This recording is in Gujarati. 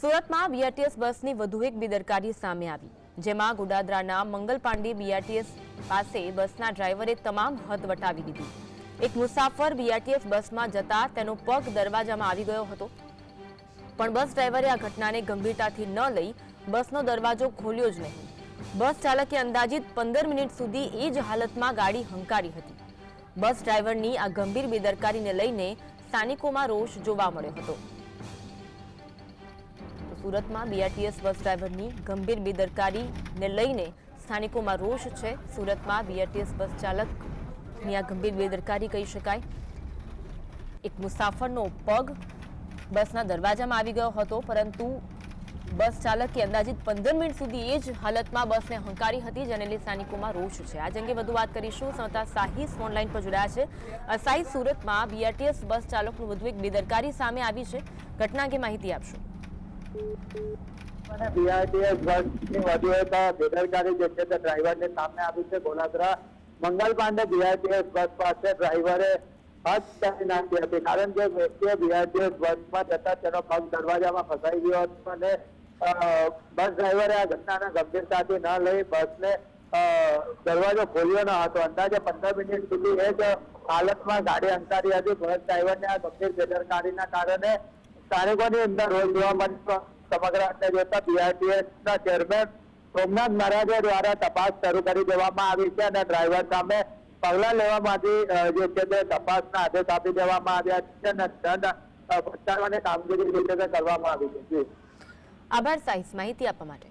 સુરતમાં બીઆરટીએસ બસની વધુ એક બેદરકારી સામે આવી, જેમાં ગોડાદરાના મંગલ પાંડે બીઆરટીએસ પાસે બસના ડ્રાઈવરે તમામ હદ વટાવી દીધી. એક મુસાફર બીઆરટીએસ બસમાં જતા તેનો પગ દરવાજામાં આવી ગયો હતો. પણ બસ ડ્રાઈવરે આ ઘટનાને ગંભીરતાથી ન લઈ બસનો દરવાજો ખોલ્યો જ નહીં. બસ ચાલકે અંદાજિત પંદર મિનિટ સુધી એ જ હાલતમાં ગાડી હંકારી હતી. બસ ડ્રાઈવરની આ ગંભીર બેદરકારીને લઈને સ્થાનિકોમાં રોષ જોવા મળ્યો હતો. સુરતમાં બીઆરટીએસ બસ ડ્રાઈવરની ગંભીર બેદરકારીને લઈને સ્થાનિકોમાં રોષ છે. સુરતમાં બીઆરટીએસ બસ ચાલકની આ ગંભીર બેદરકારી કહી શકાય. એક મુસાફરનો પગ બસના દરવાજામાં આવી ગયો હતો, પરંતુ બસ ચાલકે અંદાજિત પંદર મિનિટ સુધી એ જ હાલતમાં બસને હંકારી હતી, જેને લઈ સ્થાનિકોમાં રોષ છે. આજ અંગે વધુ વાત કરીશું. સંતા સાહિસ ઓનલાઈન પર જોડાયા છે. સાહિસ સુરતમાં બીઆરટીએસ બસ ચાલકનું વધુ એક બેદરકારી સામે આવી છે. ઘટના અંગે માહિતી આપશો. અને બીઆરટીએસ બસની વધુ એક બેદરકારી જે છે તે ડ્રાઈવરને સામે આવી છે ગોલાદરા મંગલ પાંડે બીઆરટીએસ બસ પાસે ડ્રાઈવરે હદ કરી નાખી હતી. કારણ કે વ્યક્તિએ બીઆરટીએસ બસમાં જતા તેનો પગ દરવાજામાં ફસાઈ ગયો હતો અને બસ ડ્રાઈવરે આ ઘટનાને ગંભીરતાથી ન લઈ બસને દરવાજો ખોલ્યો ન હતો. અંદાજે પંદર મિનિટ સુધી એ જ હાલતમાં ગાડી અંતારી હતી. બસ ડ્રાઈવરને આ ગંભીર બેદરકારીના કારણે સ્થાનિકોની અંદર રોજ જોવા મળતો સમગ્ર અંગે જોતા બીઆરટીએસ ના ચેરમેન સોમનાથ મહારાજે દ્વારા તપાસ શરૂ કરી દેવામાં આવી છે અને ડ્રાઈવર સામે પગલા લેવામાંથી જે છે તે તપાસના આદેશ આપી દેવામાં આવ્યા છે અને દંડ ફટકારવાની કામગીરી જે છે કરવામાં આવી છે. આભાર સાહિસ માહિતી આપવા માટે.